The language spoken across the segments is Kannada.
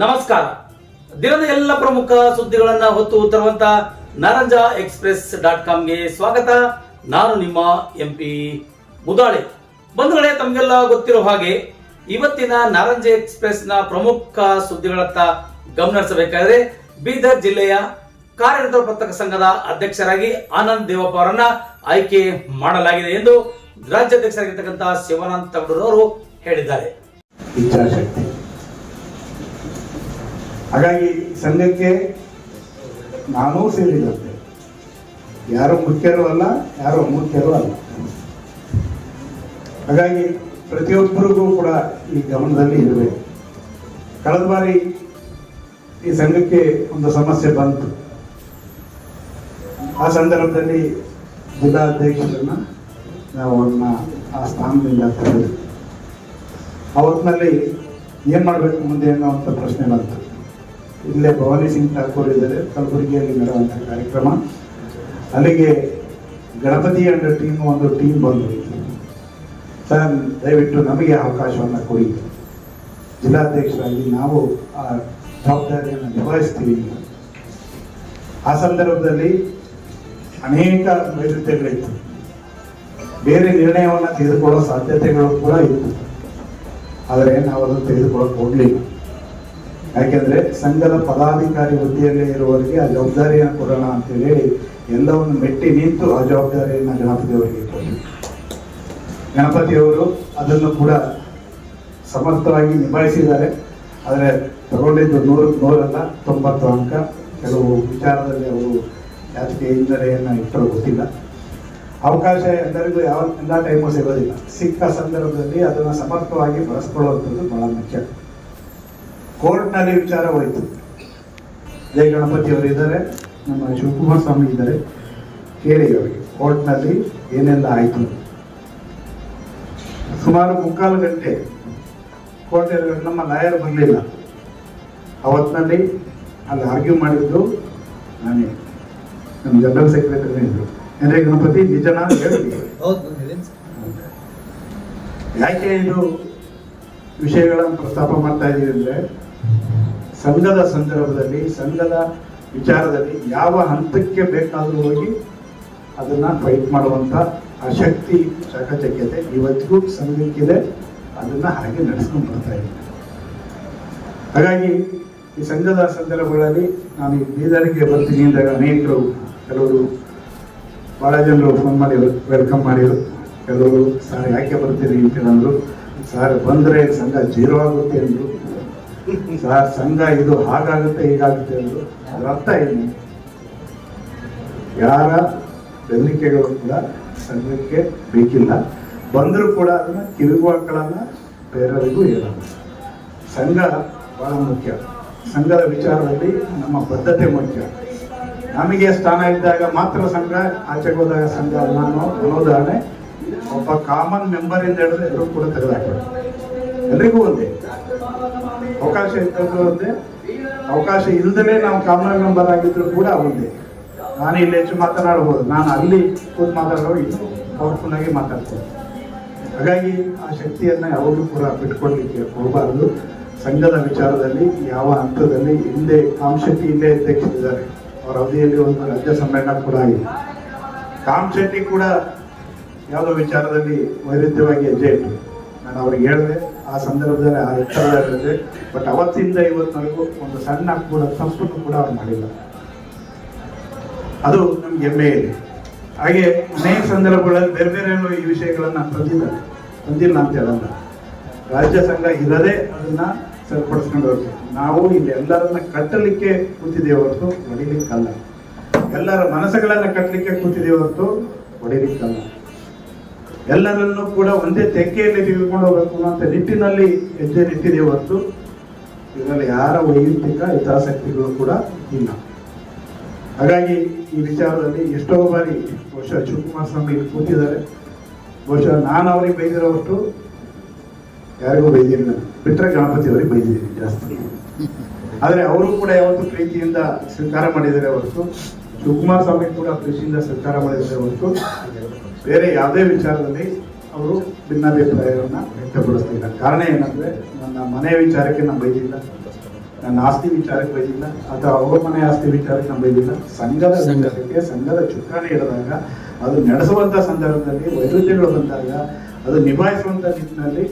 ನಮಸ್ಕಾರ. ದಿನದ ಎಲ್ಲ ಪ್ರಮುಖ ಸುದ್ದಿಗಳನ್ನ ಹೊತ್ತು ತರುವಂತ ನರಂಜ ಎಕ್ಸ್ಪ್ರೆಸ್ ಡಾಟ್ ಕಾಮ್ಗೆ ಸ್ವಾಗತ. ನಾನು ನಿಮ್ಮ ಎಂ ಪಿ ಮುದಾಳೆ. ಬಂಧುಗಳೇ, ತಮಗೆಲ್ಲ ಗೊತ್ತಿರೋ ಹಾಗೆ ಇವತ್ತಿನ ನಾರಂಜ ನ ಪ್ರಮುಖ ಸುದ್ದಿಗಳತ್ತ ಗಮನಿಸಬೇಕಾದ್ರೆ ಬೀದರ್ ಜಿಲ್ಲೆಯ ಕಾರ್ಯನಿರತ ಪತ್ರಕ ಸಂಘದ ಅಧ್ಯಕ್ಷರಾಗಿ ಆನಂದ್ ದೇವಪ್ಪ ಅವರನ್ನ ಆಯ್ಕೆ ಮಾಡಲಾಗಿದೆ ಎಂದು ರಾಜ್ಯಾಧ್ಯಕ್ಷರಾಗಿರ್ತಕ್ಕಂತಹ ಶಿವಾನಂದ್ ತಗಡೂರು ಅವರು ಹೇಳಿದ್ದಾರೆ. ಹಾಗಾಗಿ ಸಂಘಕ್ಕೆ ನಾನೂ ಸೇರಿದಂತೆ ಯಾರು ಮುಖ್ಯರೂ ಅಲ್ಲ, ಯಾರು ಅಮುಖ್ಯರು ಅಲ್ಲ. ಹಾಗಾಗಿ ಪ್ರತಿಯೊಬ್ಬರಿಗೂ ಕೂಡ ಈ ಗಮನದಲ್ಲಿ ಇರಬೇಕು. ಕಳೆದ ಬಾರಿ ಈ ಸಂಘಕ್ಕೆ ಒಂದು ಸಮಸ್ಯೆ ಬಂತು. ಆ ಸಂದರ್ಭದಲ್ಲಿ ಜಿಲ್ಲಾಧ್ಯಕ್ಷರನ್ನ ನಾವು ಅವ್ರನ್ನ ಆ ಸ್ಥಾನದಿಂದ ತೆಗೆದು ಅವತ್ತಿನಲ್ಲಿ ಏನು ಮಾಡಬೇಕು ಮುಂದೆ ಅನ್ನೋವಂಥ ಪ್ರಶ್ನೆ ಬಂತು. ಇಲ್ಲೇ ಭವಾನಿ ಸಿಂಗ್ ಠಾಕೂರ್ ಇದ್ದಾರೆ. ಕಲಬುರಗಿಯಲ್ಲಿ ನಡೆಯುವಂಥ ಕಾರ್ಯಕ್ರಮ. ಅಲ್ಲಿಗೆ ಗಣಪತಿ ಅಂಡ್ ಟೀಮ್ ಒಂದು ಟೀಮ್ ಬಂದು. ಸರ್, ದಯವಿಟ್ಟು ನಮಗೆ ಅವಕಾಶವನ್ನು ಕೊಡಿ. ಜಿಲ್ಲಾಧ್ಯಕ್ಷರಾಗಿ ನಾವು ಆ ಜವಾಬ್ದಾರಿಯನ್ನು ನಿಭಾಯಿಸ್ತೀವಿ. ಆ ಸಂದರ್ಭದಲ್ಲಿ ಅನೇಕ ವೈರುಧ್ಯಗಳಿತ್ತು. ಬೇರೆ ನಿರ್ಣಯವನ್ನು ತೆಗೆದುಕೊಳ್ಳೋ ಸಾಧ್ಯತೆಗಳು ಕೂಡ ಇತ್ತು. ಆದರೆ ನಾವು ಅದನ್ನು ತೆಗೆದುಕೊಳ್ಳೋಕೆ ಹೋಗ್ಲಿಲ್ಲ. ಯಾಕೆಂದ್ರೆ ಸಂಘದ ಪದಾಧಿಕಾರಿ ಹುದ್ದೆಯಲ್ಲೇ ಇರುವವರಿಗೆ ಆ ಜವಾಬ್ದಾರಿಯನ್ನು ಕೊಡೋಣ ಅಂತ ಹೇಳಿ ಎಲ್ಲವನ್ನು ಮೆಟ್ಟಿ ನಿಂತು ಆ ಜವಾಬ್ದಾರಿಯನ್ನು ಗಣಪತಿಯವರಿಗೆ ಗಣಪತಿಯವರು ಅದನ್ನು ಕೂಡ ಸಮರ್ಥವಾಗಿ ನಿಭಾಯಿಸಿದ್ದಾರೆ. ಆದರೆ ತಗೊಂಡಿದ್ದು ನೂರು, ನೂರಲ್ಲ, ತೊಂಬತ್ತು ಅಂಕ. ಕೆಲವು ವಿಚಾರದಲ್ಲಿ ಅವರು ಯಾತಕ್ಕೆ ಹಿನ್ನಡೆಯನ್ನು ಇಟ್ಟರು ಗೊತ್ತಿಲ್ಲ. ಅವಕಾಶ ಎಲ್ಲರಿಗೂ ಯಾವ, ಎಲ್ಲ ಟೈಮು ಸಿಗೋದಿಲ್ಲ. ಸಿಕ್ಕ ಸಂದರ್ಭದಲ್ಲಿ ಅದನ್ನು ಸಮರ್ಥವಾಗಿ ಬಳಸ್ಕೊಳ್ಳುವಂಥದ್ದು ಬಹಳ ಮುಖ್ಯ. ಕೋರ್ಟ್ನಲ್ಲಿ ವಿಚಾರ ಹೋಯಿತು. ಜಯ ಗಣಪತಿ ಅವರು ಇದ್ದಾರೆ ನಮ್ಮ ಶಿವಕುಮಾರ್ ಸ್ವಾಮಿ ಇದ್ದಾರೆ. ಕೇಳಿ ಅವರಿಗೆ ಕೋರ್ಟ್ನಲ್ಲಿ ಏನೆಲ್ಲ ಆಯಿತು? ಸುಮಾರು ಮುಕ್ಕಾಲು ಗಂಟೆ ಕೋರ್ಟ್ ನಮ್ಮ ಲಾಯರ್ ಬರಲಿಲ್ಲ. ಅವತ್ತಿನಲ್ಲಿ ಅಲ್ಲಿ ಆರ್ಗ್ಯೂ ಮಾಡಿದ್ದು ನಾನೇ. ನಮ್ಮ ಜನರಲ್ ಸೆಕ್ರೆಟರಿ ಇದ್ರು. ಅಂದ್ರೆ ಗಣಪತಿ ನಿಜನ ಹೇಳಿ ಯಾಕೆ ಇದು ವಿಷಯಗಳನ್ನು ಪ್ರಸ್ತಾಪ ಮಾಡ್ತಾ ಇದ್ದೀವಿ ಅಂದ್ರೆ ಸಂಘದ ಸಂದರ್ಭದಲ್ಲಿ, ಸಂಘದ ವಿಚಾರದಲ್ಲಿ ಯಾವ ಹಂತಕ್ಕೆ ಬೇಕಾದರೂ ಹೋಗಿ ಅದನ್ನ ಫೈಟ್ ಮಾಡುವಂತ ಆ ಶಕ್ತಿ ಚಾಕಚಕ್ಯತೆ ಇವತ್ತಿಗೂ ಸಂಘಕ್ಕಿದೆ. ಅದನ್ನ ಹಾಗೆ ನಡೆಸ್ಕೊಂಡು ಬರ್ತಾ ಇದ್ದೀನಿ. ಹಾಗಾಗಿ ಈ ಸಂಘದ ಸಂದರ್ಭಗಳಲ್ಲಿ ನಾನು ಈ ಬೀದರಿಗೆ ಬರ್ತೀನಿ ಅಂದಾಗ ಅನೇಕರು, ಕೆಲವರು ಬಹಳ ಜನರು ಫೋನ್ ಮಾಡಿ ವೆಲ್ಕಮ್ ಮಾಡಿದ್ರು. ಕೆಲವರು, ಸರ್, ಯಾಕೆ ಬರ್ತೀರಿ? ಅಂತ ಅಂದ್ರು ಸರ್, ಬಂದ್ರೆ ಸಂಘ ಜೀರೋ ಆಗುತ್ತೆ ಅಂದ್ರು. ಸರ್ ಸಂಘ ಇದು ಹಾಗಾಗುತ್ತೆ, ಹೀಗಾಗುತ್ತೆ ಅಂದ್ರು ಅದರ ಅರ್ಥ ಏನು? ಯಾರ ಬೆದರಿಕೆಗಳು ಕೂಡ ಸಂಘಕ್ಕೆ ಬೇಕಿಲ್ಲ. ಬಂದರೂ ಕೂಡ ಅದನ್ನ ಹಾಕೊಳ್ಳಲ್ಲ ಬೇರೆಯವರಿಗೂ ಹೇಳಲ್ಲ. ಸಂಘ ಬಹಳ ಮುಖ್ಯ. ಸಂಘದ ವಿಚಾರದಲ್ಲಿ ನಮ್ಮ ಬದ್ಧತೆ ಮುಖ್ಯ. ನಮಗೆ ಸ್ಥಾನ ಇದ್ದಾಗ ಮಾತ್ರ ಸಂಘ, ಆಚೆಗೆ ಹೋದಾಗ ಸಂಘ ನಾನು ಅನ್ನೋ ಅನ್ನೋದಾನೆ ಒಬ್ಬ ಕಾಮನ್ ಮೆಂಬರ್ ಇಂದ ಹೇಳಿದ್ರೆ ಎಲ್ಲರೂ ಕೂಡ ತೆಗೆದಾಕ್ತಾರೆ ಎಲ್ರಿಗೂ ಒಂದೇ. ಅವಕಾಶ ಇದ್ದದ್ದು ಒಂದೇ. ಅವಕಾಶ ಇಲ್ದಲೇ ನಾವು ಕಾಮನ್ ಮೆಂಬರ್ ಆಗಿದ್ರು ಕೂಡ ಒಂದೇ. ನಾನು ಇಲ್ಲಿ ಹೆಚ್ಚು ಮಾತನಾಡಬಹುದು. ನಾನು ಅಲ್ಲಿ ಕೂತ್ ಮಾತಾಡೋ ಪವರ್ಫುಲ್ ಆಗಿ ಮಾತಾಡ್ತೀನಿ. ಹಾಗಾಗಿ ಆ ಶಕ್ತಿಯನ್ನ ಯಾವಾಗಲೂ ಕೂಡ ಬಿಟ್ಕೊಡ್ಲಿಕ್ಕೆ ಹೋಗಬಾರದು. ಸಂಘದ ವಿಚಾರದಲ್ಲಿ, ಯಾವ ಹಂತದಲ್ಲಿ, ಹಿಂದೆ ಕಾಮಶೆಟ್ಟಿ ಇಲ್ಲೇ ಅಧ್ಯಕ್ಷರಿದ್ದಾರೆ. ಅವರ ಅವಧಿಯಲ್ಲಿ ಒಂದು ರಾಜ್ಯ ಸಮ್ಮೇಳನ ಕೂಡ ಆಗಿದೆ. ಕಾಮಶೆಟ್ಟಿ ಕೂಡ ಯಾವುದೋ ವಿಚಾರದಲ್ಲಿ ವೈರುದ್ಯವಾಗಿ ಹೆಜ್ಜೆ ಇಟ್ಟರು ನಾನು ಅವ್ರಿಗೆ ಹೇಳಿದೆ ಆ ಸಂದರ್ಭದಲ್ಲಿ ಆ ಎತ್ತರದಲ್ಲಿ ಬಟ್ ಅವತ್ತಿಂದ ಇವತ್ತಿನವರೆಗೂ ಒಂದು ಸಣ್ಣ ಕೂಡ ತಪ್ಪನ್ನು ಕೂಡ ಅವ್ರು ಮಾಡಿಲ್ಲ. ಅದು ನಮ್ಗೆ ಹೆಮ್ಮೆ ಇದೆ. ಹಾಗೆ ಅನೇಕ ಸಂದರ್ಭಗಳಲ್ಲಿ ಬೇರೆ ಬೇರೆ ಈ ವಿಷಯಗಳನ್ನು ತಂದಿದ್ದಾರೆ ತಂದಿಲ್ಲ. ಅಂತ ಹೇಳಲ್ಲ. ರಾಜ್ಯ ಸಂಘ ಇರದೇ ಅದನ್ನ ಸರಿಪಡಿಸ್ಕೊಂಡು ಹೋಗ್ತೀವಿ ನಾವು ಇಲ್ಲಿ ಎಲ್ಲರನ್ನ ಕಟ್ಟಲಿಕ್ಕೆ ಕೂತಿದ್ದೇವೆ ಹೊರತು ಹೊಡಿಲಿಕ್ಕಲ್ಲ. ಎಲ್ಲರ ಮನಸ್ಸುಗಳನ್ನ ಕಟ್ಟಲಿಕ್ಕೆ ಕೂತಿದ್ದೇವೆ ಹೊರತು ಹೊಡಿಲಿಕ್ಕಲ್ಲ. ಎಲ್ಲರನ್ನೂ ಕೂಡ ಒಂದೇ ತೆಕ್ಕೆಯಲ್ಲಿ ತೆಗೆದುಕೊಂಡು ಹೋಗಬೇಕು ಅಂತ ನಿಟ್ಟಿನಲ್ಲಿ ಹೆಜ್ಜೆ ನಿಟ್ಟಿದೆ ಹೊರತು ಇದರಲ್ಲಿ ಯಾರ ವೈಯಕ್ತಿಕ ಹಿತಾಸಕ್ತಿಗಳು ಕೂಡ ಇಲ್ಲ. ಹಾಗಾಗಿ ಈ ವಿಚಾರದಲ್ಲಿ ಎಷ್ಟೋ ಬಾರಿ ಬಹುಶಃ ಶಿವಕುಮಾರ್ ಸ್ವಾಮಿ ಇಲ್ಲಿ ಕೂತಿದ್ದಾರೆ. ಬಹುಶಃ ನಾನು ಅವರಿಗೆ ಬೈದಿರೋಷ್ಟು ಯಾರಿಗೂ ಬೈದಿರಲಿಲ್ಲ. ಬಿಟ್ಟರೆ ಗಣಪತಿ ಅವರಿಗೆ ಬೈದಿದ್ದೀನಿ ಜಾಸ್ತಿ. ಆದರೆ ಅವರು ಕೂಡ ಯಾವತ್ತು ಪ್ರೀತಿಯಿಂದ ಸ್ವೀಕಾರ ಮಾಡಿದ್ದಾರೆ ಹೊರತು ಶಿವಕುಮಾರ್ ಸ್ವಾಮಿ ಕೂಡ ಕೃಷಿಯಿಂದ ಸರ್ಕಾರ ಮಾಡಿದ್ದಾರೆ ಹೊರತು ಬೇರೆ ಯಾವುದೇ ವಿಚಾರದಲ್ಲಿ ಅವರು ಭಿನ್ನಾಭಿಪ್ರಾಯವನ್ನು ವ್ಯಕ್ತಪಡಿಸ್ತಿಲ್ಲ ಕಾರಣ ಏನಂದ್ರೆ ನನ್ನ ಮನೆ ವಿಚಾರಕ್ಕೆ ನಾನು ಬೈದಿಲ್ಲ. ನನ್ನ ಆಸ್ತಿ ವಿಚಾರಕ್ಕೆ ಬೈದಿಲ್ಲ. ಅಥವಾ ಅವರ ಮನೆ ಆಸ್ತಿ ವಿಚಾರಕ್ಕೆ ನಾನು ಬೈದಿಲ್ಲ. ಸಂಘದ ಸಂಘಕ್ಕೆ ಸಂಘದ ಚುಕ್ಕಾಣಿ ಇಡಿದಾಗ ಅದು ನಡೆಸುವಂತ ಸಂದರ್ಭದಲ್ಲಿ ವೈರುಧ್ಯಗಳು ಬಂದಾಗ ಅದು ನಿಭಾಯಿಸುವಂತ ನಿಟ್ಟಿನಲ್ಲಿ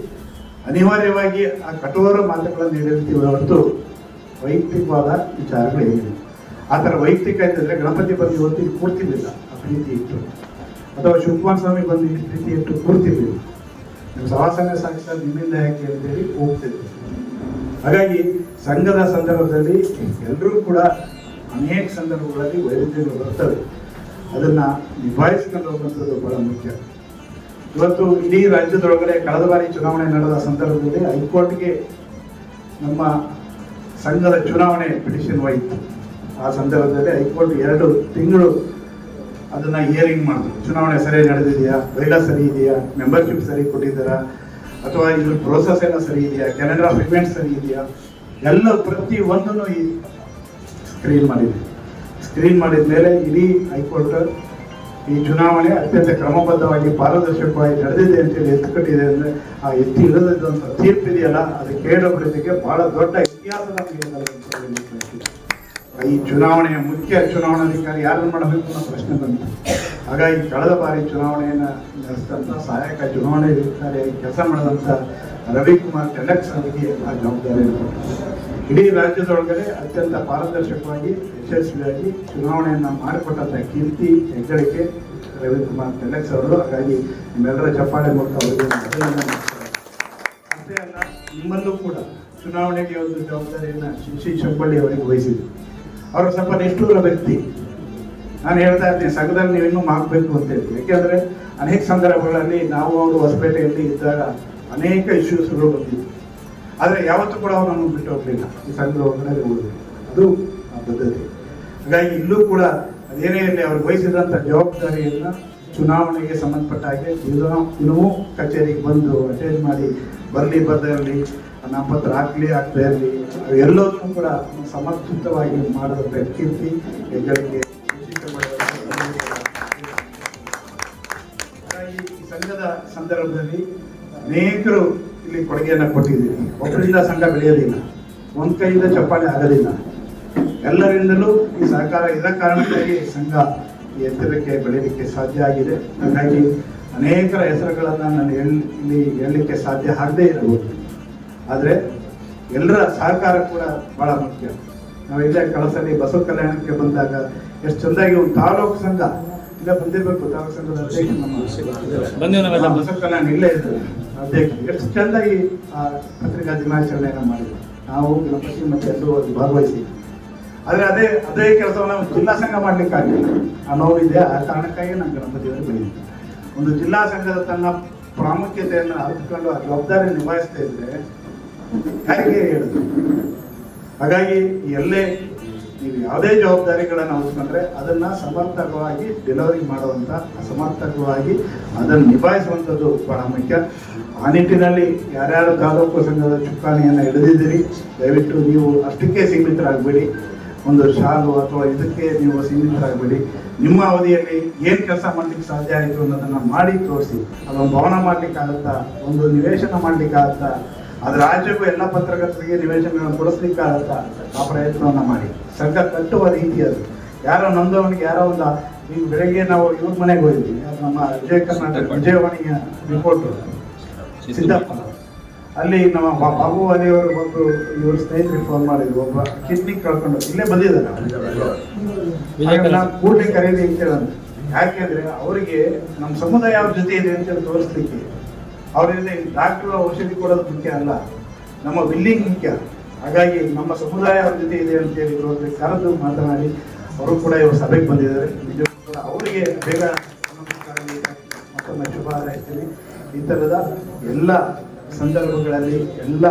ಅನಿವಾರ್ಯವಾಗಿ ಆ ಕಠೋರ ಮಾತುಗಳನ್ನು ಹೇಳಿರ್ತೀವಿ ಹೊರತು ವೈಯಕ್ತಿಕವಾದ ವಿಚಾರಗಳು ಏನಿಲ್ಲ. ಆ ಥರ ವೈಯಕ್ತಿಕ ಅಂತಂದರೆ ಗಣಪತಿ ಬಂದು ಇವತ್ತು ಇಲ್ಲಿ ಕೂರ್ತಿರ್ಲಿಲ್ಲ ಆ ಪ್ರೀತಿ ಇಟ್ಟು ಅಥವಾ ಶಿವಕುಮಾರ ಸ್ವಾಮಿ ಬಂದು ಇಲ್ಲಿ ಪ್ರೀತಿ ಇಟ್ಟು ಕೂರ್ತಿರ್ಲಿಲ್ಲ ನಮ್ಮ ಸವಾಸನ ಸಾಕ್ಷಾತ್ ನಿಮ್ಮಿಂದ ಯಾಕೆ ಅಂತೇಳಿ ಹೋಗ್ತಿದ್ವಿ ಹಾಗಾಗಿ ಸಂಘದ ಸಂದರ್ಭದಲ್ಲಿ ಎಲ್ಲರೂ ಕೂಡ ಅನೇಕ ಸಂದರ್ಭಗಳಲ್ಲಿ ವೈರುಧ್ಯಗಳು ಬರ್ತವೆ ಅದನ್ನ ನಿಭಾಯಿಸ್ಕೊಂಡು ಹೋಗುವಂಥದ್ದು ಬಹಳ ಮುಖ್ಯ. ಇವತ್ತು ಇಡೀ ರಾಜ್ಯದೊಳಗಡೆ ಕಳೆದ ಬಾರಿ ಚುನಾವಣೆ ನಡೆದ ಸಂದರ್ಭದಲ್ಲಿ ಹೈಕೋರ್ಟ್ಗೆ ನಮ್ಮ ಸಂಘದ ಚುನಾವಣೆ ಪಿಟಿಷನ್ ಹೋಯಿತು ಆ ಸಂದರ್ಭದಲ್ಲಿ ಹೈಕೋರ್ಟ್ ಎರಡು ತಿಂಗಳು ಅದನ್ನ ಹಿಯರಿಂಗ್ ಮಾಡಿದ್ರು ಚುನಾವಣೆ ಸರಿ ನಡೆದಿದೆಯಾ? ಬೈಲಾ ಸರಿ ಇದೆಯಾ? ಮೆಂಬರ್ಶಿಪ್ ಸರಿ ಕೊಟ್ಟಿದ್ದಾರಾ? ಅಥವಾ ಇದ್ರ ಪ್ರೋಸೆಸ್ ಎಲ್ಲ ಸರಿ ಇದೆಯಾ? ಕ್ಯಾಲೆಂಡರ್ ಆಫ್ ಇವೆಂಟ್ ಸರಿ ಇದೆಯಾ? ಎಲ್ಲ ಪ್ರತಿ ಒಂದನ್ನು ಈ ಸ್ಕ್ರೀನ್ ಮಾಡಿದೆ ಸ್ಕ್ರೀನ್ ಮಾಡಿದ ಮೇಲೆ ಇಡೀ ಹೈಕೋರ್ಟ್ ಈ ಚುನಾವಣೆ ಅತ್ಯಂತ ಕ್ರಮಬದ್ಧವಾಗಿ ಪಾರದರ್ಶಕವಾಗಿ ನಡೆದಿದೆ ಅಂತೇಳಿ ಎತ್ತು ಕಟ್ಟಿದೆ ಅಂದ್ರೆ ಆ ಎತ್ತಿ ಇಳಿದಂಥ ತೀರ್ಪಿದೆಯಲ್ಲ? ಅದು ಕೇಳಬಡಿದಕ್ಕೆ ಬಹಳ ದೊಡ್ಡ ಇತಿಹಾಸ ನಮಗೆ. ಈ ಚುನಾವಣೆಯ ಮುಖ್ಯ ಚುನಾವಣಾಧಿಕಾರಿ ಯಾರನ್ನು ಮಾಡಬೇಕು ಅನ್ನೋ ಪ್ರಶ್ನೆ ಬಂತು. ಹಾಗಾಗಿ ಕಳೆದ ಬಾರಿ ಚುನಾವಣೆಯನ್ನು ನಡೆಸಿದಂಥ ಸಹಾಯಕ ಚುನಾವಣಾಧಿಕಾರಿಯಾಗಿ ಕೆಲಸ ಮಾಡಿದಂಥ ರವಿಕುಮಾರ್ ಟೆಲಕ್ಸ್ ಅವರಿಗೆ ಆ ಜವಾಬ್ದಾರಿ ಇಡೀ ರಾಜ್ಯದೊಳಗಡೆ ಅತ್ಯಂತ ಪಾರದರ್ಶಕವಾಗಿ, ಯಶಸ್ವಿಯಾಗಿ ಚುನಾವಣೆಯನ್ನು ಮಾಡಿಕೊಟ್ಟಂಥ ಕೀರ್ತಿ, ಹೆಗ್ಗಳಿಕೆ ರವಿಕುಮಾರ್ ಟೆಲಕ್ಸ್ ಅವರು ಹಾಗಾಗಿ ನಿಮ್ಮೆಲ್ಲರ ಚಪ್ಪಾಳೆ ಮೂಲಕ ಅವರಿಗೆ ಅಷ್ಟೇ ಅಲ್ಲ ನಿಮ್ಮಲ್ಲೂ ಕೂಡ ಚುನಾವಣೆಗೆ ಒಂದು ಜವಾಬ್ದಾರಿಯನ್ನು ಶಿಶಿ ಚಪ್ಪಳ್ಳಿ ಅವರಿಗೆ ವಹಿಸಿದ್ರು ಅವರು ಸ್ವಲ್ಪ ನಿಷ್ಠೂರ ವ್ಯಕ್ತಿ ನಾನು ಹೇಳ್ತಾ ಇರ್ತೀನಿ ಸಂಘದಲ್ಲಿ ನೀವು ಇನ್ನೂ ಮಾಡಬೇಕು ಅಂತ ಹೇಳ್ತೀನಿ. ಯಾಕೆಂದ್ರೆ ಅನೇಕ ಸಂದರ್ಭಗಳಲ್ಲಿ ನಾವು ಅವರು ಹೊಸಪೇಟೆಯಲ್ಲಿ ಇದ್ದಾಗ ಅನೇಕ ಇಶ್ಯೂಸ್ಗಳು ಬಂದಿದ್ವು. ಆದರೆ ಯಾವತ್ತೂ ಕೂಡ ಅವ್ರು ನಮ್ಮನ್ನು ಬಿಟ್ಟು ಹೋಗಲಿಲ್ಲ. ಈ ಸಂಘದ ಒಳಗಡೆ ಅದು ಆ ಪದ್ಧತಿ. ಹಾಗಾಗಿ ಇಲ್ಲೂ ಕೂಡ ಅದೇನೇ ಇರಲಿ, ಅವ್ರು ವಹಿಸಿದಂಥ ಜವಾಬ್ದಾರಿಯನ್ನು ಚುನಾವಣೆಗೆ ಸಂಬಂಧಪಟ್ಟ ಹಾಗೆ ಇನ್ನೂ ಕಚೇರಿಗೆ ಬಂದು ಅಟೆಂಡ್ ಮಾಡಿ, ಬರಲಿ ಬರಲಿ ನಾಮಪತ್ರ ಆಗಲಿ ಆಗ್ತಾ ಇರಲಿ, ಎಲ್ಲದನ್ನೂ ಕೂಡ ಸಮರ್ಪಿತವಾಗಿ ಮಾಡಿದ ಕೀರ್ತಿ ಹೆಗ್ಗಳಿಕೆ. ಹಾಗಾಗಿ ಈ ಸಂಘದ ಸಂದರ್ಭದಲ್ಲಿ ಅನೇಕರು ಇಲ್ಲಿ ಕೊಡುಗೆಯನ್ನು ಕೊಟ್ಟಿದ್ದೀವಿ ಒಬ್ಬರಿಂದ ಸಂಘ ಬೆಳೆಯೋದಿಲ್ಲ ಒಂದ್ ಕೈಯಿಂದ ಚಪ್ಪಾಳೆ ಆಗೋದಿಲ್ಲ ಎಲ್ಲರಿಂದಲೂ ಈ ಸಹಕಾರ ಇದ ಕಾರಣಕ್ಕಾಗಿ ಸಂಘ ಈ ಎತ್ತರಕ್ಕೆ ಬೆಳೆಯಲಿಕ್ಕೆ ಸಾಧ್ಯ ಆಗಿದೆ. ಹಾಗಾಗಿ ಅನೇಕರ ಹೆಸರುಗಳನ್ನು ನಾನು ಇಲ್ಲಿ ಹೇಳಲಿಕ್ಕೆ ಸಾಧ್ಯ ಆಗದೇ ಇರಬಹುದು. ಆದರೆ ಎಲ್ಲರ ಸಹಕಾರ ಕೂಡ ಬಹಳ ಮುಖ್ಯ. ನಾವು ಇಲ್ಲೇ ಕಳಸಲಿ ಬಸವ ಕಲ್ಯಾಣಕ್ಕೆ ಬಂದಾಗ ಎಷ್ಟು ಚೆಂದಾಗಿ ಒಂದು ತಾಲೂಕು ಸಂಘ ಇಲ್ಲ ಬಂದಿರಬೇಕು ತಾಲೂಕು ಸಂಘದ ಅಧ್ಯಕ್ಷ ಬಸವ ಕಲ್ಯಾಣ ಇಲ್ಲೇ ಇದ್ರು ಅಧ್ಯಕ್ಷ. ಎಷ್ಟು ಚೆಂದಾಗಿ ಆ ಪತ್ರಿಕಾ ದಿನಾಚರಣೆಯನ್ನು ಮಾಡಿದ್ರು. ನಾವು ಗಣಪತಿ ಮತ್ತೆ ಎಲ್ಲರೂ ಅದು ಭಾಗವಹಿಸಿ. ಆದರೆ ಅದೇ ಅದೇ ಕೆಲಸವನ್ನು ನಾವು ಜಿಲ್ಲಾ ಸಂಘ ಮಾಡ್ಲಿಕ್ಕೆ ಆಗಲಿಲ್ಲ ಆ ನೋವಿದೆ ಆ ಕಾರಣಕ್ಕಾಗಿ ನಾನು ಗಣಪತಿಯವರು ಬೆಳೆದಿದ್ದೆ ಒಂದು ಜಿಲ್ಲಾ ಸಂಘದ ತನ್ನ ಪ್ರಾಮುಖ್ಯತೆಯನ್ನು ಅರಿತುಕೊಂಡು ಆ ಜವಾಬ್ದಾರಿ ನಿಭಾಯಿಸ್ತಾ ಇದ್ರೆ ಯಾರಿಗೆ ಹೇಳುದು ಹಾಗಾಗಿ ಎಲ್ಲೇ ನೀವು ಯಾವುದೇ ಜವಾಬ್ದಾರಿಗಳನ್ನು ಹೊತ್ಕೊಂಡ್ರೆ ಅದನ್ನ ಸಮರ್ಥಕವಾಗಿ ಡೆಲಿವರಿ ಮಾಡುವಂತ, ಅಸಮರ್ಥಕವಾಗಿ ಅದನ್ನು ನಿಭಾಯಿಸುವಂಥದ್ದು ಬಹಳ ಮುಖ್ಯ. ಆ ನಿಟ್ಟಿನಲ್ಲಿ ಯಾರ್ಯಾರು ತಾಲೂಕು ಸಂಘದ ಚುಕ್ಕಾಣಿಯನ್ನು ಹಿಡಿದಿದ್ದೀರಿ, ದಯವಿಟ್ಟು ನೀವು ಅಷ್ಟಕ್ಕೆ ಸೀಮಿತರಾಗಬೇಡಿ. ಒಂದು ಶಾಲು ಅಥವಾ ಇದಕ್ಕೆ ನೀವು ಸೀಮಿತರಾಗಬೇಡಿ. ನಿಮ್ಮ ಅವಧಿಯಲ್ಲಿ ಏನು ಕೆಲಸ ಮಾಡ್ಲಿಕ್ಕೆ ಸಾಧ್ಯ ಆಯಿತು ಅನ್ನೋದನ್ನ ಮಾಡಿ ತೋರಿಸಿ. ಅದೊಂದು ಭವನ ಮಾಡಲಿಕ್ಕಾಗತ್ತಾ? ಒಂದು ನಿವೇಶನ ಮಾಡ್ಲಿಕ್ಕೆ ಅದ್ರ ರಾಜ್ಯಕ್ಕೂ ಎಲ್ಲ ಪತ್ರಕರ್ತರಿಗೆ ನಿವೇಶನಗಳನ್ನು ಕೊಡಿಸ್ಲಿಕ್ಕೆ ಅಂತ ಆ ಪ್ರಯತ್ನವನ್ನ ಮಾಡಿ. ಸಂಘ ಕಟ್ಟುವ ರೀತಿ ಅದು. ಯಾರೋ ನೊಂದವನಿಗೆ ಯಾರೋ ಒಂದು ಈಗ ಬೆಳಗ್ಗೆ ನಾವು ಇವ್ರ ಮನೆಗೆ ಹೋಗಿದ್ವಿ. ನಮ್ಮ ವಿಜಯ ಕರ್ನಾಟಕ, ವಿಜಯವಾಣಿಯ ರಿಪೋರ್ಟ್ ಸಿದ್ದಪ್ಪ. ಅಲ್ಲಿ ನಮ್ಮ ಬಾಬು ಅಲಿಯವರು ಬಂದು ಇವ್ರ ಸ್ನೇಹಿತರಿಗೆ ಫೋನ್ ಮಾಡಿದ್ರು. ಒಬ್ಬ ಕಿಡ್ನಿ ಕಳ್ಕೊಂಡು ಇಲ್ಲೇ ಬಂದಿದ್ದಾರೆ ಕೂಡಲೇ ಕರೀಲಿ ಅಂತ ಹೇಳಂತ ಯಾಕೆಂದ್ರೆ ಅವರಿಗೆ ನಮ್ಮ ಸಮುದಾಯ ಅವ್ರ ಜೊತೆ ಇದೆ ಅಂತ ತೋರಿಸ್ಲಿಕ್ಕೆ. ಅವರಿಂದ ಡಾಕ್ಟರ್ ಔಷಧಿ ಕೊಡೋದು ಮುಖ್ಯ ಅಲ್ಲ. ನಮ್ಮ ಬಿಲ್ಲಿಂಗ್ ಮುಖ್ಯ. ಹಾಗಾಗಿ ನಮ್ಮ ಸಮುದಾಯ ಅವ್ರ ಜೊತೆ ಇದೆ ಅಂತ ಹೇಳಿ ಕರೆದು ಮಾತನಾಡಿ ಅವರು ಕೂಡ ಇವರು ಸಭೆಗೆ ಬಂದಿದ್ದಾರೆ. ಅವರಿಗೆ ಬೇಗ ಮತ್ತೊಮ್ಮೆ ಶುಭ ಹಾರೈಸ್ತೀನಿ ಈ ಥರದ ಎಲ್ಲ ಸಂದರ್ಭಗಳಲ್ಲಿ, ಎಲ್ಲ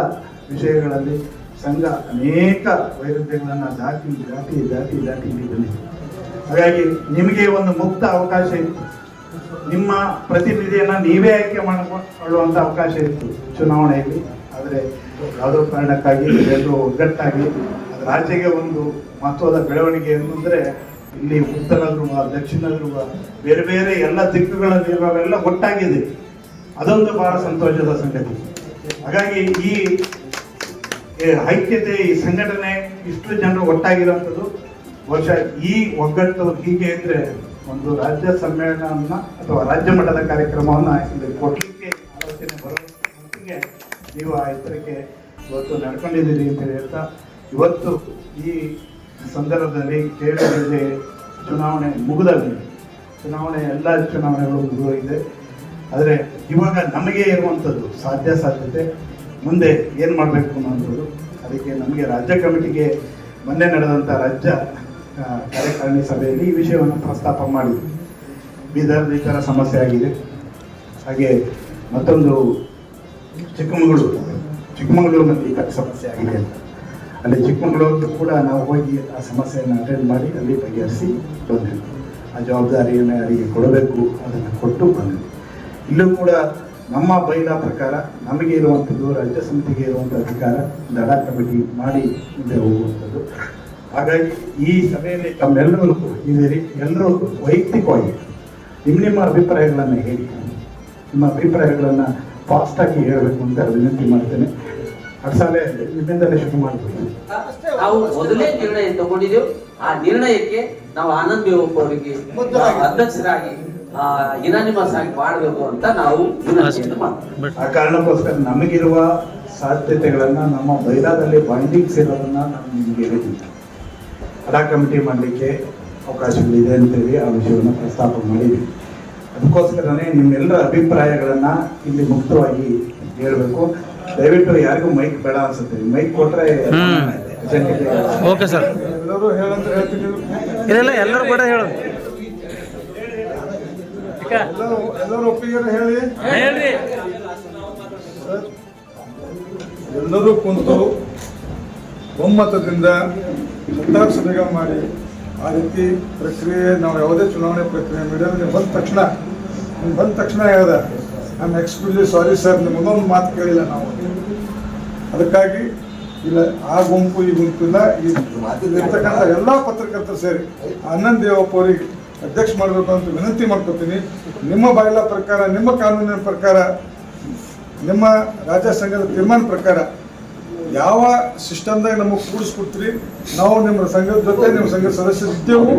ವಿಷಯಗಳಲ್ಲಿ ಸಂಘ ಅನೇಕ ವೈರುಧ್ಯಗಳನ್ನು ದಾಟಿ ದಾಟಿ ದಾಟಿ ದಾಟಿ ಇಲ್ಲಿ ಹಾಗಾಗಿ ನಿಮಗೆ ಒಂದು ಮುಕ್ತ ಅವಕಾಶ ಇತ್ತು ನಿಮ್ಮ ಪ್ರತಿನಿಧಿಯನ್ನ ನೀವೇ ಆಯ್ಕೆ ಮಾಡಿಕೊಳ್ಳುವಂತ ಅವಕಾಶ ಇತ್ತು ಚುನಾವಣೆಯಲ್ಲಿ. ಆದರೆ ಯಾವುದೋ ಕಾರಣಕ್ಕಾಗಿ ಎಲ್ಲರೂ ಒಗ್ಗಟ್ಟಾಗಿ ರಾಜ್ಯಕ್ಕೆ ಒಂದು ಮಹತ್ವದ ಬೆಳವಣಿಗೆ ಏನಂದ್ರೆ ಇಲ್ಲಿ ಉತ್ತರ ಧ್ರುವ ದಕ್ಷಿಣ ಧ್ರುವ ಬೇರೆ ಬೇರೆ ಎಲ್ಲ ದಿಕ್ಕುಗಳಲ್ಲಿರುವವೆಲ್ಲ ಒಟ್ಟಾಗಿದೆ. ಅದೊಂದು ಬಹಳ ಸಂತೋಷದ ಸಂಗತಿ. ಹಾಗಾಗಿ ಈ ಐಕ್ಯತೆ, ಈ ಸಂಘಟನೆ ಇಷ್ಟು ಜನರು ಒಟ್ಟಾಗಿರುವಂಥದ್ದು ಬಹುಶಃ ಈ ಒಗ್ಗಟ್ಟು ಹೀಗೆ ಇದ್ರೆ ಒಂದು ರಾಜ್ಯ ಸಮ್ಮೇಳನವನ್ನ ಅಥವಾ ರಾಜ್ಯ ಮಟ್ಟದ ಕಾರ್ಯಕ್ರಮವನ್ನು ಇಲ್ಲಿ ಕೊಡಲಿಕ್ಕೆ ಆಲೋಚನೆ ಬರೋದಕ್ಕೆ ನೀವು ಆ ಎತ್ತರಕ್ಕೆ ಇವತ್ತು ನಡ್ಕೊಂಡಿದ್ದೀರಿ ಅಂತ ಹೇಳ್ತಾ, ಇವತ್ತು ಈ ಸಂದರ್ಭದಲ್ಲಿ ಕೇರಳದಲ್ಲಿ ಚುನಾವಣೆ ಮುಗಿದ ಚುನಾವಣೆ, ಎಲ್ಲ ಚುನಾವಣೆಗಳು ಮುಗಿದೋಗಿದೆ. ಆದರೆ ಇವಾಗ ನಮಗೆ ಇರುವಂಥದ್ದು ಸಾಧ್ಯ ಸಾಧ್ಯತೆ, ಮುಂದೆ ಏನು ಮಾಡಬೇಕು ಅನ್ನೋದು. ಅದಕ್ಕೆ ನಮಗೆ ರಾಜ್ಯ ಕಮಿಟಿಗೆ ಮೊನ್ನೆ ನಡೆದಂಥ ರಾಜ್ಯ ಕಾರ್ಯಕಾರಿಣಿ ಸಭೆಯಲ್ಲಿ ಈ ವಿಷಯವನ್ನು ಪ್ರಸ್ತಾಪ ಮಾಡಿ. ಬೀದರ್ ಈ ಸಮಸ್ಯೆ ಆಗಿದೆ. ಹಾಗೆ ಮತ್ತೊಂದು ಚಿಕ್ಕಮಗಳೂರು ಚಿಕ್ಕಮಗಳೂರಿನಲ್ಲಿ ಈ ಥರ ಸಮಸ್ಯೆ ಆಗಿದೆ ಅಂತ. ಅಲ್ಲಿ ಚಿಕ್ಕಮಗಳೂರು ಕೂಡ ನಾವು ಹೋಗಿ ಆ ಸಮಸ್ಯೆಯನ್ನು ಅಟೆಂಡ್ ಮಾಡಿ, ಅಲ್ಲಿ ಬಗೆಹರಿಸಿ ಬಂದೆವು. ಆ ಜವಾಬ್ದಾರಿಯನ್ನು ಯಾರಿಗೆ ಕೊಡಬೇಕು ಅದನ್ನು ಕೊಟ್ಟು ಬಂದೆವು. ಇಲ್ಲೂ ಕೂಡ ನಮ್ಮ ಬೈಲ ಪ್ರಕಾರ, ನಮಗೆ ಇರುವಂಥದ್ದು ರಾಜ್ಯ ಸಮಿತಿಗೆ ಇರುವಂಥ ಅಧಿಕಾರ, ದಡ ಕಮಿಟಿ ಮಾಡಿ ಮುಂದೆ ಹೋಗುವಂಥದ್ದು ಹಾಗಾಗಿ ಈ ಸಭೆಯಲ್ಲಿ ತಮ್ಮೆಲ್ಲರೂ ಇದ್ದೀರಿ ಎಲ್ಲರೂ ವೈಯಕ್ತಿಕವಾಗಿ ನಿಮ್ಮ ನಿಮ್ಮ ಅಭಿಪ್ರಾಯಗಳನ್ನು ಹೇಳಿ ನಿಮ್ಮ ಅಭಿಪ್ರಾಯಗಳನ್ನು ಫಾಸ್ಟಾಗಿ ಹೇಳಬೇಕು ಅಂತ ವಿನಂತಿ ಮಾಡ್ತೇನೆ. ಅಡ್ಸಾಲೆ ನಿಮ್ಮಿಂದಲೇ ಶುರು ಮಾಡ್ತೇನೆ. ನಾವು ಮೊದಲೇ ನಿರ್ಣಯ ತಗೊಂಡಿದ್ದೆವು. ಆ ನಿರ್ಣಯಕ್ಕೆ ನಾವು ಆನಂದ್ ಅವರಿಗೆ ಅಧ್ಯಕ್ಷರಾಗಿ ಇನಾನಿಮಸ್ ಆಗಿ ಮಾಡಬೇಕು ಅಂತ ನಾವು ವಿನಂತಿಯನ್ನು ಮಾಡ್ತೀವಿ. ಆ ಕಾರಣಕ್ಕೋಸ್ಕರ ನಮಗಿರುವ ಸಾಧ್ಯತೆಗಳನ್ನ ನಮ್ಮ ಬೈಲಾದಲ್ಲಿ ಬಾಂಡಿಂಗ್ಸ್ ಇರೋದನ್ನ ನಾನು ನಿಮಗೆ ಹೇಳಿದ್ದೀನಿ. ಅಡಾ ಕಮಿಟಿ ಮಾಡಲಿಕ್ಕೆ ಅವಕಾಶಗಳಿದೆ ಅಂತೇಳಿ ಆ ವಿಷಯವನ್ನು ಪ್ರಸ್ತಾಪ ಮಾಡಿದ್ವಿ. ಅದಕ್ಕೋಸ್ಕರನೇ ನಿಮ್ಮೆಲ್ಲರ ಅಭಿಪ್ರಾಯಗಳನ್ನು ಇಲ್ಲಿ ಮುಕ್ತವಾಗಿ ಹೇಳಬೇಕು. ದಯವಿಟ್ಟು ಯಾರಿಗೂ ಮೈಕ್ ಬೇಡ ಅನ್ಸುತ್ತೆ. ಮೈಕ್ ಕೊಟ್ರೆ ಓಕೆ ಸರ್. ಎಲ್ಲರೂ ಹೇಳ್ತೀನಿ. ಇಲ್ಲ ಎಲ್ಲರೂ ಕೂಡ ಹೇಳೋದು ಎಲ್ಲರೂ ಎಲ್ಲರೂ ಒಪ್ಪಿಗೆ ಹೇಳಿ. ಹೇಳ್ರಿ. ಎಲ್ಲರೂ ಕುಂತು ಒಮ್ಮತದಿಂದ ಹತ್ತಾರು ಮಾಡಿ ಆ ರೀತಿ ಪ್ರಕ್ರಿಯೆ, ನಾವು ಯಾವುದೇ ಚುನಾವಣೆ ಪ್ರಕ್ರಿಯೆ ಮೀಡಿಯಾದಲ್ಲಿ ಬಂದ ತಕ್ಷಣ, ನೀವು ಬಂದ ತಕ್ಷಣ ಹೇಳ್ದೆ ನಾನು ಎಕ್ಸ್ಕ್ಯೂಸ್ ಸಾರಿ ಸರ್ ನಿಮಗೊಂದು ಮಾತು ಕೇಳಿಲ್ಲ ನಾವು. ಅದಕ್ಕಾಗಿ ಇಲ್ಲ, ಆ ಗುಂಪು, ಈ ಗುಂಪಿನ ಈ ಇರ್ತಕ್ಕಂಥ ಎಲ್ಲ ಪತ್ರಕರ್ತರು ಸೇರಿ ಆನಂದ್ ದೇವಪ್ಪ ಅವರಿಗೆ ಅಧ್ಯಕ್ಷ ಮಾಡಬೇಕು ಅಂತ ವಿನಂತಿ ಮಾಡ್ಕೊತೀನಿ. ನಿಮ್ಮ ಬಾಯಿಲ ಪ್ರಕಾರ, ನಿಮ್ಮ ಕಾನೂನಿನ ಪ್ರಕಾರ, ನಿಮ್ಮ ರಾಜ್ಯ ಸಂಘದ ತೀರ್ಮಾನ ಪ್ರಕಾರ ಯಾವ ಸಿಸ್ಟಮ್ದಾಗ ನಮಗೆ ಕೂಡಿಸ್ಬಿಡ್ತೀರಿ ನಾವು ನಿಮ್ಮ ಸಂಘದ ಜೊತೆ ನಿಮ್ಮ ಸಂಘದ ಸದಸ್ಯರು ಇದ್ದೇವು,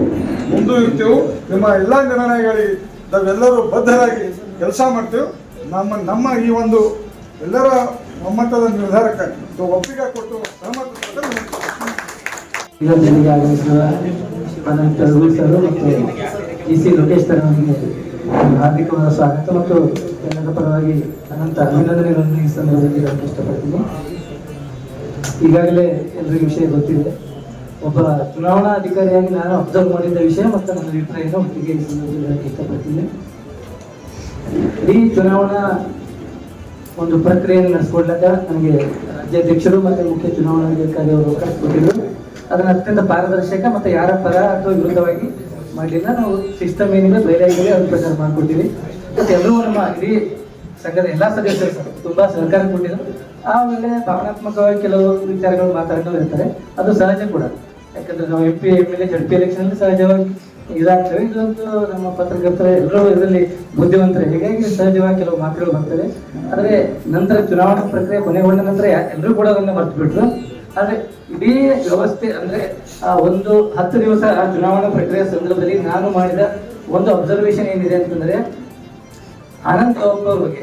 ಮುಂದೂ ಇರ್ತೇವೆ, ನಿಮ್ಮ ಎಲ್ಲ ನಿರ್ಣಯಗಳಿಗೆ ನಾವೆಲ್ಲರೂ ಬದ್ಧರಾಗಿ ಕೆಲಸ ಮಾಡ್ತೇವೆ. ನಮ್ಮ ನಮ್ಮ ಈ ಒಂದು ಎಲ್ಲರ ಒಮ್ಮತದ ನಿರ್ಧಾರಕ್ಕೆ ತಾವು ಒಪ್ಪಿಗೆ ಕೊಟ್ಟು ಸಹಮತ ಸರ್ ಲೋಕೇಶ್ ಹಾರ್ದಿಕವಾದ ಸ್ವಾಗತ ಮತ್ತು ಎಲ್ಲರ ಪರವಾಗಿ ಅನಂತ ಅಭಿನಂದನೆಗಳನ್ನು ಈ ಸಂದರ್ಭದಲ್ಲಿ ಇಷ್ಟಪಡ್ತೀನಿ. ಈಗಾಗಲೇ ಎಲ್ರಿಗೂ ವಿಷಯ ಗೊತ್ತಿದೆ. ಒಬ್ಬ ಚುನಾವಣಾ ಅಧಿಕಾರಿಯಾಗಿ ನಾನು ಅಬ್ಸರ್ವ್ ಮಾಡಿದ್ದ ವಿಷಯ ಮತ್ತು ನನ್ನ ಅಭಿಪ್ರಾಯ ಒಟ್ಟಿಗೆ ಈ ಇಷ್ಟಪಡ್ತೀನಿ. ಈ ಚುನಾವಣಾ ಒಂದು ಪ್ರಕ್ರಿಯೆಯನ್ನು ನಡೆಸ್ಕೊಡ್ಲಕ್ಕ ನನಗೆ ರಾಜ್ಯಾಧ್ಯಕ್ಷರು ಮತ್ತು ಮುಖ್ಯ ಚುನಾವಣಾಧಿಕಾರಿ ಅವರು ಅವಕಾಶ ಕೊಟ್ಟಿದ್ರು. ಅದನ್ನು ಅತ್ಯಂತ ಪಾರದರ್ಶಕ ಮತ್ತು ಯಾರ ಪರ ಅಥವಾ ವಿರುದ್ಧವಾಗಿ ಮಾಡಲಿಲ್ಲ. ನಾವು ಸಿಸ್ಟಮ್ ಏನಿದೆ ಇದೆ ಅದ್ರ ಪ್ರಕಾರ ಮತ್ತು ಮತ್ತೆ ಎಲ್ಲರೂ ನಮ್ಮ ಇಡೀ ಸಂಘದ ಎಲ್ಲ ಸದಸ್ಯರು ತುಂಬಾ ಸಹಕಾರ ಕೊಟ್ಟಿದ್ರು. ಆಮೇಲೆ ಭಾವನಾತ್ಮಕವಾಗಿ ಕೆಲವು ವಿಚಾರಗಳು ಮಾತಾಡ್ತಾ ಇರ್ತಾರೆ ಅದು ಸಹಜ ಕೂಡ. ಯಾಕಂದ್ರೆ ನಾವು M P M L A Z P election ಸಹಜವಾಗಿ ಇದಾಗ್ತವೆ. ಇದೊಂದು ನಮ್ಮ ಪತ್ರಕರ್ತರ ಎಲ್ಲರೂ ಇದರಲ್ಲಿ ಬುದ್ಧಿವಂತರು. ಹೀಗಾಗಿ ಸಹಜವಾಗಿ ಕೆಲವು ಮಾತುಗಳು ಬರ್ತವೆ. ಆದರೆ ನಂತರ ಚುನಾವಣಾ ಪ್ರಕ್ರಿಯೆ ಕೊನೆಗೊಂಡ ನಂತರ ಎಲ್ಲರೂ ಕೂಡ ಅದನ್ನ ಮರ್ತು ಬಿಟ್ರು ಆದ್ರೆ ಇಡೀ ವ್ಯವಸ್ಥೆ ಅಂದ್ರೆ ಆ ಒಂದು ಹತ್ತು ದಿವಸ ಆ ಚುನಾವಣಾ ಪ್ರಕ್ರಿಯೆ ಸಂದರ್ಭದಲ್ಲಿ ನಾನು ಮಾಡಿದ ಒಂದು ಅಬ್ಸರ್ವೇಷನ್ ಏನಿದೆ ಅಂತಂದ್ರೆ ಆನಂದ್ ಬಾಬು ಬಗ್ಗೆ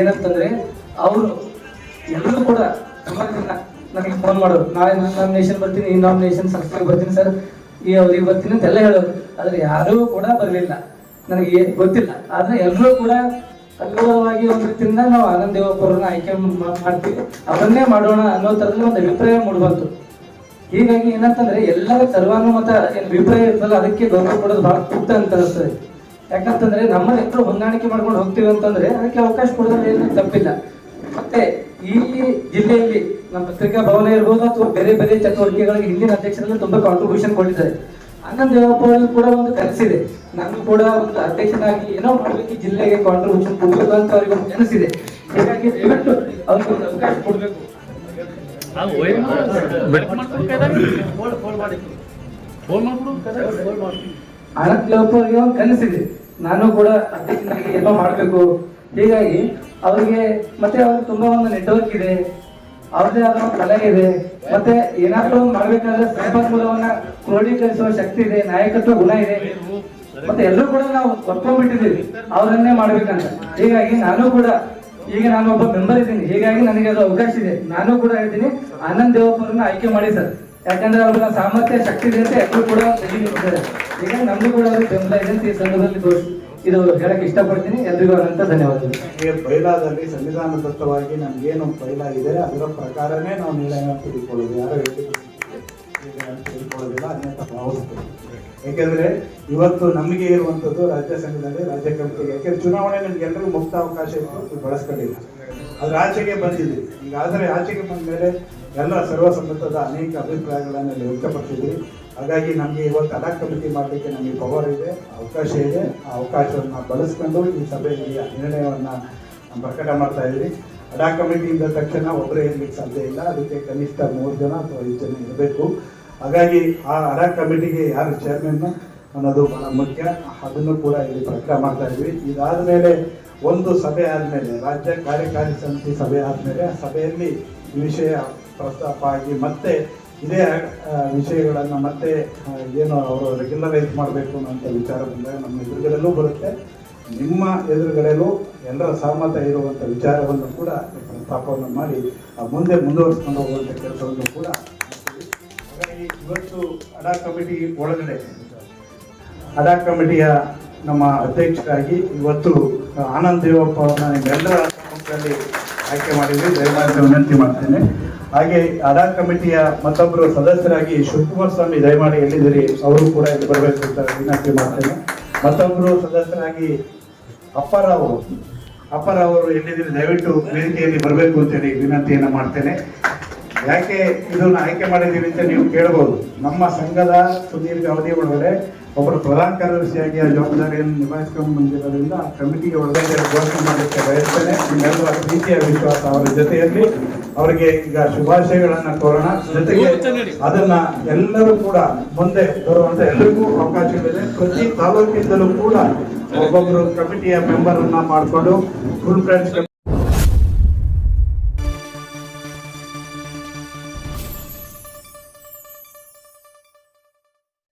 ಏನಂತಂದ್ರೆ, ಅವರು ಎಲ್ಲರೂ ಕೂಡ ನನಗೆ ಫೋನ್ ಮಾಡೋರು. ನಾಳೆ ನಾಮಿನೇಷನ್ ಬರ್ತೀನಿ, ಈ ನಾಮಿನೇಷನ್ ಸಂಸ್ಥೆಗೆ ಬರ್ತೀನಿ ಸರ್ ಈ ಅವ್ರಿಗೆ ಬರ್ತೀನಿ ಅಂತ ಎಲ್ಲ ಹೇಳೋರು. ಆದ್ರೆ ಯಾರೂ ಕೂಡ ಬರಲಿಲ್ಲ. ನನಗೆ ಏನು ಗೊತ್ತಿಲ್ಲ. ಆದರೆ ಎಲ್ಲರೂ ಕೂಡ ಅಗ್ರವಾಗಿ ಒಂದು ರೀತಿಯಿಂದ ನಾವು ಆನಂದ್ ದೇವಪ್ಪರನ್ನ ಆಯ್ಕೆ ಮಾಡ್ತೀವಿ. ಅವರನ್ನೇ ಮಾಡೋಣ ಅನ್ನೋ ತರದಲ್ಲಿ ಒಂದು ಅಭಿಪ್ರಾಯ ಮೂಡ್ಬಂತು. ಹೀಗಾಗಿ ಏನಂತಂದ್ರೆ ಎಲ್ಲರ ಸರ್ವಾನುಮತ ಏನು ಅಭಿಪ್ರಾಯ ಇರ್ತಲ್ಲ ಅದಕ್ಕೆ ಗೌರವ ಕೊಡೋದು ಬಹಳ ಸೂಕ್ತ ಅಂತ ಅನಿಸ್ತದೆ. ಯಾಕಂತಂದ್ರೆ ನಮ್ಮ ಎಲ್ಲರೂ ಹೊಂದಾಣಿಕೆ ಮಾಡ್ಕೊಂಡು ಹೋಗ್ತೀವಿ ಅಂತಂದ್ರೆ ಅದಕ್ಕೆ ಅವಕಾಶ ಕೊಡೋದ್ರಲ್ಲಿ ಏನು ತಪ್ಪಿಲ್ಲ. ಮತ್ತೆ ಈ ಜಿಲ್ಲೆಯಲ್ಲಿ ನಮ್ಮ ಪತ್ರಿಕಾ ಭವನ ಇರ್ಬೋದು ಅಥವಾ ಬೇರೆ ಬೇರೆ ಚಟುವಟಿಕೆಗಳಿಗೆ ಹಿಂದಿನ ಅಧ್ಯಕ್ಷರೆಲ್ಲ ತುಂಬಾ ಕಾಂಟ್ರಿಬ್ಯೂಷನ್ ಕೊಟ್ಟಿದ್ದಾರೆ. ಅಣ್ಣನ ದೇವಪ್ಪ ಕೂಡ ಒಂದು ಕನಸಿದೆ. ನಾನು ಕೂಡ ಒಂದು ಅಧ್ಯಕ್ಷನಾಗಿ ಏನೋ ಮಾಡಬೇಕು ಜಿಲ್ಲೆಗೆ ಕಾಂಟ್ರಿಬ್ಯೂಷನ್ ಕೊಡಬೇಕು ಅಂತ ಅವರಿಗೆ ಒಂದು ಕನಸಿದೆ. ಹೀಗಾಗಿ ದಯವಿಟ್ಟು ಅವ್ರಿಗೆ ಒಂದು ಅವಕಾಶ ಕೊಡಬೇಕು. ಆನಂದ್ ದೇವಪ್ಪ ಅವರಿಗೆ ಒಂದು ಕನಸಿದೆ. ನಾನು ಕೂಡ ಅಧ್ಯಕ್ಷನಾಗಿ ಏನೋ ಮಾಡಬೇಕು. ಹೀಗಾಗಿ ಅವರಿಗೆ ಮತ್ತೆ ಅವ್ರಿಗೆ ತುಂಬಾ ಒಂದು ನೆಟ್ವರ್ಕ್ ಇದೆ. ಅವ್ರದೇ ಆದ ಕಲೆ ಇದೆ. ಮತ್ತೆ ಏನಾದ್ರೂ ಮಾಡ್ಬೇಕಾದ್ರೆ ಸಂಪನ್ಮೂಲವನ್ನ ಕ್ರೋಢೀಕರಿಸುವ ಶಕ್ತಿ ಇದೆ, ನಾಯಕತ್ವ ಗುಣ ಇದೆ. ಮತ್ತೆ ಎಲ್ಲರೂ ಕೂಡ ನಾವು ಒಪ್ಕೊಂಡ್ಬಿಟ್ಟಿದ್ದೀವಿ. ಅವರನ್ನೇ ಮಾಡ್ಬೇಕಂತ. ಹೀಗಾಗಿ ನಾನು ಕೂಡ ಈಗ ನಾನು ಒಬ್ಬ ಮೆಂಬರ್ ಇದ್ದೀನಿ. ಹೀಗಾಗಿ ನನಗೆ ಅದು ಅವಕಾಶ ಇದೆ. ನಾನು ಕೂಡ ಹೇಳ್ತೀನಿ, ಆನಂದ್ ದೇವಪ್ಪರನ್ನ ಆಯ್ಕೆ ಮಾಡಿ ಸರ್. ಯಾಕಂದ್ರೆ ಅವ್ರ ಸಾಮರ್ಥ್ಯ, ಶಕ್ತಿ ಇದೆ ಅಂತ ಎಲ್ಲರೂ ಕೂಡ ಈಗ ನಮ್ದು ಕೂಡ ಬೆಂಬಲ ಇದೆ ಅಂತ ಈ ಸಂದರ್ಭದಲ್ಲಿ ತೋರಿಸಿ ಇದು ಹೇಳಕ್ಕೆ ಇಷ್ಟಪಡ್ತೀನಿ. ಎಲ್ರಿಗೂ ಅನಂತ ಧನ್ಯವಾದಗಳು. ನಮಗೆ ಬೈಲಾದಲ್ಲಿ ಸಂವಿಧಾನದತ್ತವಾಗಿ ನಮಗೇನು ಬೈಲಾ ಇದೆ ಅದರ ಪ್ರಕಾರನೇ ನಾವು ನಿರ್ಣಯ ತೆಗೆದುಕೊಳ್ಳೋದು. ಯಾರು ತೆಗೆದುಕೊಳ್ಳೋದಿಲ್ಲ, ಅನ್ಯಥ ಭಾವಿಸ್ತೀವಿ ಯಾಕೆಂದ್ರೆ ಇವತ್ತು ನಮಗೆ ಇರುವಂಥದ್ದು ರಾಜ್ಯ ಸಂಘದಲ್ಲಿ ರಾಜ್ಯ ಕಮಿಟಿ ಯಾಕೆಂದ್ರೆ ಚುನಾವಣೆ ನಮ್ಗೆ ಎಲ್ಲರಿಗೂ ಮುಕ್ತ ಅವಕಾಶ ಇತ್ತು ಬಳಸ್ಕೊಂಡಿಲ್ಲ. ಅದ್ರ ಆಚೆಗೆ ಬಂದಿದ್ವಿ ಈಗ ಆದರೆ ಆಚೆಗೆ ಬಂದ ಮೇಲೆ ಎಲ್ಲ ಸರ್ವಸಮ್ಮತದ ಅನೇಕ ಅಭಿಪ್ರಾಯಗಳನ್ನು ವ್ಯಕ್ತಪಡಿಸಿದ್ವಿ ಹಾಗಾಗಿ ನಮಗೆ ಇವತ್ತು ಅಲಾ ಕಮಿಟಿ ಮಾಡಲಿಕ್ಕೆ ನಮಗೆ ಪವರ್ ಇದೆ, ಅವಕಾಶ ಇದೆ. ಆ ಅವಕಾಶವನ್ನು ಬಳಸ್ಕೊಂಡು ಈ ಸಭೆಯಲ್ಲಿ ನಿರ್ಣಯವನ್ನ ಪ್ರಕಟ ಮಾಡ್ತಾ ಇದ್ವಿ ಅಡಾ ಕಮಿಟಿಯಿಂದ ತಕ್ಷಣ ಒಬ್ಬರೇ ಇರಲಿಕ್ಕೆ ಸಾಧ್ಯ ಇಲ್ಲ. ಅದಕ್ಕೆ ಕನಿಷ್ಠ ಮೂರು ಜನ ಅಥವಾ ಐದು ಜನ ಇರಬೇಕು. ಹಾಗಾಗಿ ಆ ಅಡಾ ಕಮಿಟಿಗೆ ಯಾರು ಚೇರ್ಮನ್ ಅನ್ನೋದು ಬಹಳ ಮುಖ್ಯ. ಅದನ್ನು ಕೂಡ ಇಲ್ಲಿ ಪ್ರಕಟ ಮಾಡ್ತಾ ಇದ್ವಿ. ಇದಾದ ಮೇಲೆ ಒಂದು ಸಭೆ ಆದಮೇಲೆ, ರಾಜ್ಯ ಕಾರ್ಯಕಾರಿ ಸಮಿತಿ ಸಭೆ ಆದಮೇಲೆ ಆ ಸಭೆಯಲ್ಲಿ ವಿಷಯ ಪ್ರಸ್ತಾಪ ಆಗಿ ಮತ್ತೆ ಇದೇ ವಿಷಯಗಳನ್ನು ಮತ್ತೆ ಏನು ಅವರು ರೆಗ್ಯುಲರೈಸ್ ಮಾಡಬೇಕು ಅನ್ನೋಂಥ ವಿಚಾರ ಬಂದಾಗ ನಮ್ಮ ಎದುರುಗಡೆಯಲ್ಲೂ ಬರುತ್ತೆ. ನಿಮ್ಮ ಎದುರುಗಡೆಯಲ್ಲೂ ಎಲ್ಲರ ಸಹಮತ ಇರುವಂಥ ವಿಚಾರವನ್ನು ಕೂಡ ಪ್ರಸ್ತಾಪವನ್ನು ಮಾಡಿ ಮುಂದೆ ಮುಂದುವರಿಸ್ಕೊಂಡು ಹೋಗುವಂಥ ಕೆಲಸವನ್ನು ಕೂಡ ಹಾಗಾಗಿ ಇವತ್ತು ಅಡಾ ಕಮಿಟಿ ಒಳಗಡೆ, ಅಡಾ ಕಮಿಟಿಯ ನಮ್ಮ ಅಧ್ಯಕ್ಷರಾಗಿ ಇವತ್ತು ಆನಂದ್ ದೇವಪ್ಪ ಅವರನ್ನ ನಿಮ್ಮೆಲ್ಲರ ಆಯ್ಕೆ ಮಾಡಿದ್ವಿ. ದಯಮಾಡಿ ವಿನಂತಿ ಮಾಡ್ತೇನೆ. ಹಾಗೆ ಆಧಾರ್ ಕಮಿಟಿಯ ಮತ್ತೊಬ್ಬರು ಸದಸ್ಯರಾಗಿ ಶಿವಕುಮಾರ್ ಸ್ವಾಮಿ ದಯಮಾಡಿ ಎಲ್ಲಿದ್ದೀರಿ? ಅವರು ಕೂಡ ಇಲ್ಲಿ ಬರಬೇಕು ಅಂತ ವಿನಂತಿ ಮಾಡ್ತೇನೆ. ಮತ್ತೊಬ್ಬರು ಸದಸ್ಯರಾಗಿ ಅಪ್ಪರಾವ್ ಅಪ್ಪರಾವ್ ಅವರು ಎಲ್ಲಿದ್ದೀರಿ? ದಯವಿಟ್ಟು ವೇದಿಕೆಯಲ್ಲಿ ಬರಬೇಕು ಅಂತೇಳಿ ವಿನಂತಿಯನ್ನು ಮಾಡ್ತೇನೆ. ಯಾಕೆ ಇದನ್ನ ಆಯ್ಕೆ ಮಾಡಿದ್ದೀವಿ ಅಂತ ನೀವು ಕೇಳಬಹುದು ನಮ್ಮ ಸಂಘದ ಸುದೀರ್ಘ ಅವಧಿ ಒಳಗಡೆ ಒಬ್ಬರು ಪ್ರಧಾನ ಕಾರ್ಯದರ್ಶಿಯಾಗಿ ಆ ಜವಾಬ್ದಾರಿಯನ್ನು ನಿಭಾಯಿಸ್ಕೊಂಡು ಬಂದಿರೋದ್ರಿಂದ ಆ ಕಮಿಟಿಗೆ ಒಳಗಡೆ ಘೋಷಣೆ ಮಾಡಲಿಕ್ಕೆ ಬಯಸ್ತೇನೆ. ನಿಮ್ಮೆಲ್ಲರ ಪ್ರೀತಿಯ ವಿಶ್ವಾಸ ಅವರ ಜೊತೆಯಲ್ಲಿ ಅವರಿಗೆ ಈಗ ಶುಭಾಶಯಗಳನ್ನ ಕೋರೋಣ. ಜೊತೆಗೆ ಅದನ್ನ ಎಲ್ಲರೂ ಕೂಡ ಮುಂದೆ ಬರುವಂತ ಎಲ್ಲರಿಗೂ ಅವಕಾಶಗಳಿದೆ ಪ್ರತಿ ತಾಲೂಕಿಂದಲೂ ಕೂಡ ಒಬ್ಬೊಬ್ಬರು ಕಮಿಟಿಯ ಮೆಂಬರ್ ಅನ್ನ ಮಾಡಿಕೊಂಡು ಫುಲ್ ಫ್ರೆಂಡ್ಸ್